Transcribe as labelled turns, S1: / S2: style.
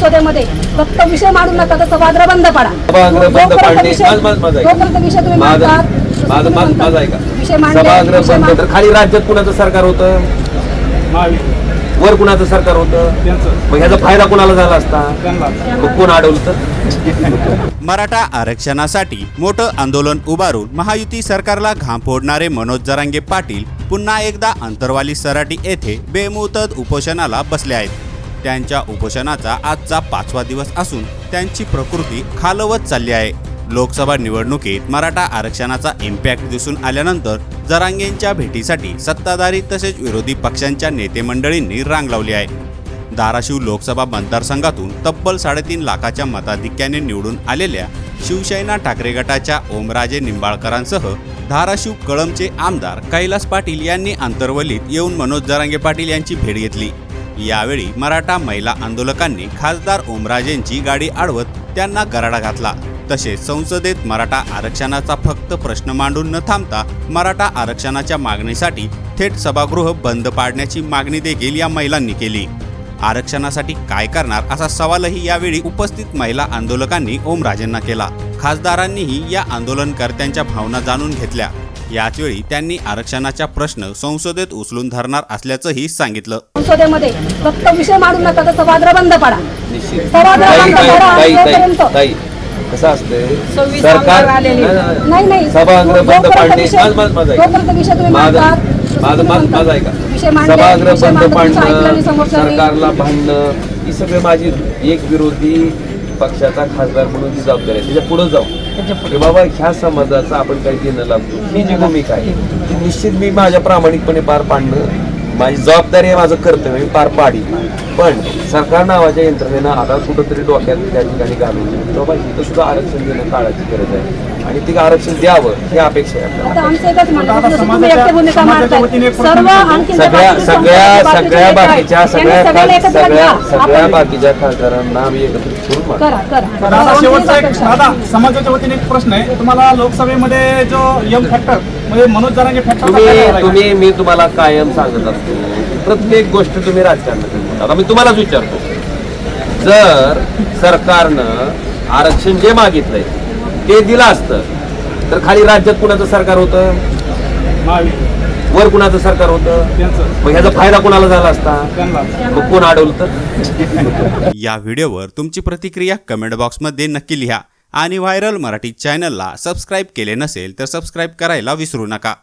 S1: संसदेमध्ये फक्त विषय मांडू नका तर सभागृह बंद पडा विषय- तुम्ही मांडतात
S2: खाली राज्यात कुणाचं सरकार होतं? वर कुणाचं सरकार होतं?
S3: त्यांचं.
S2: मग ह्याचा फायदा कुणाला झाला असता? मग कोण अडवलं
S4: मराठा आरक्षणासाठी मोठं आंदोलन उभारून महायुती सरकारला घाम फोडणारे मनोज जरांगे पाटील पुन्हा एकदा अंतरवाली सराटी येथे बेमुदत उपोषणाला बसले आहेत. त्यांच्या उपोषणाचा आजचा पाचवा दिवस असून त्यांची प्रकृती खालवत चालली आहे. लोकसभा निवडणुकीत मराठा आरक्षणाचा इम्पॅक्ट दिसून आल्यानंतर जरांगेंच्या भेटीसाठी सत्ताधारी तसेच विरोधी पक्षांच्या नेतेमंडळींनी रांग लावली आहे. धाराशिव लोकसभा मतदारसंघातून तब्बल साडेतीन लाखाच्या मताधिक्याने निवडून आलेल्या शिवसेना ठाकरे गटाच्या ओमराजे निंबाळकरांसह धाराशिव कळमचे आमदार कैलास पाटील यांनी आंतरवलीत येऊन मनोज जरांगे पाटील यांची भेट घेतली. यावेळी मराठा महिला आंदोलकांनी खासदार ओमराजेंची गाडी अडवत त्यांना गराडा घातला. तसेच संसदेत मराठा आरक्षणाचा फक्त प्रश्न मांडून न थांबता मराठा आरक्षणाच्या मागणीसाठी थेट सभागृह बंद पाडण्याची मागणी देखील या महिलांनी केली. आरक्षणासाठी काय करणार असा सवालही यावेळी उपस्थित महिला आंदोलकांनी ओमराजेंना केला. खासदारांनीही या आंदोलनकर्त्यांच्या भावना जाणून घेतल्या. याचवेळी त्यांनी आरक्षणाचा प्रश्न संसदेत उचलून धरणार असल्याचंही सांगितलं.
S1: संसदेमध्ये फक्त विषय मांडू नका तर सभागृह बंद पडा. सभागृह बंद जोपर्यंत-
S2: कसं सरकार.
S1: नाही नाही
S2: सभागृह बंद पाडणे.
S1: जोपर्यंत विषय तुम्ही मांडतात
S2: माझं माझं माझं ऐका. सभागृह बंद पाडणं. सरकारला भांडणं ही सगळे माझी एक विरोधी पक्षाचा खासदार म्हणून ती जबाबदारी आहे. त्याच्या पुढे जाऊ. की बाबा ह्या समाजाचं आपण काही देणं लागतो ही जी भूमिका आहे ती निश्चित मी माझ्या प्रामाणिकपणे पार पाडणं माझी जबाबदारी आहे माझं कर्तव्य मी पार पाडी पण सरकार नावाच्या यंत्रणेनं आता कुठंतरी डोक्यात त्या ठिकाणी घालून बाबा इथं सुद्धा आरक्षण देणं काळाची गरज आहे. आणि ते आरक्षण द्यावं ही अपेक्षा आहे सगळ्या सगळ्या सगळ्या
S1: बाकीचे
S2: बाकीच्या सगळ्या सगळ्या. सगळ्या
S1: आपण-
S2: बाकीच्या खासदारांना आम्ही एकत्रित करून मागू.
S1: करा करा.
S3: दादा
S1: आमची
S3: शेवटचा एक
S1: अपेक्षा.
S3: दादा समाजाच्या वतीने एक प्रश्न आहे. तुम्हाला लोकसभेमध्ये जो यम फॅक्टर म्हणजे मनोज जरांगे फॅक्टर
S2: तुम्ही तुम्ही मी तुम्हाला कायम सांगत असतो प्रत्येक गोष्ट तुम्ही राजकारणात आता मी तुम्हालाच विचारतो. जर सरकारनं आरक्षण जे मागितलंय ते दिलं असतं. तर खाली राज्यात कुणाचं सरकार होतं? वर कुणाचं सरकार होतं?
S3: त्यांचं.
S2: मग ह्याचा फायदा कुणाला झाला असता? मग कोण अडवलं तर
S4: या व्हिडिओवर तुमची प्रतिक्रिया कमेंट बॉक्समध्ये नक्की लिहा. आणि व्हायरल मराठी चॅनलला सबस्क्राईब केले नसेल तर सबस्क्राईब करायला विसरू नका.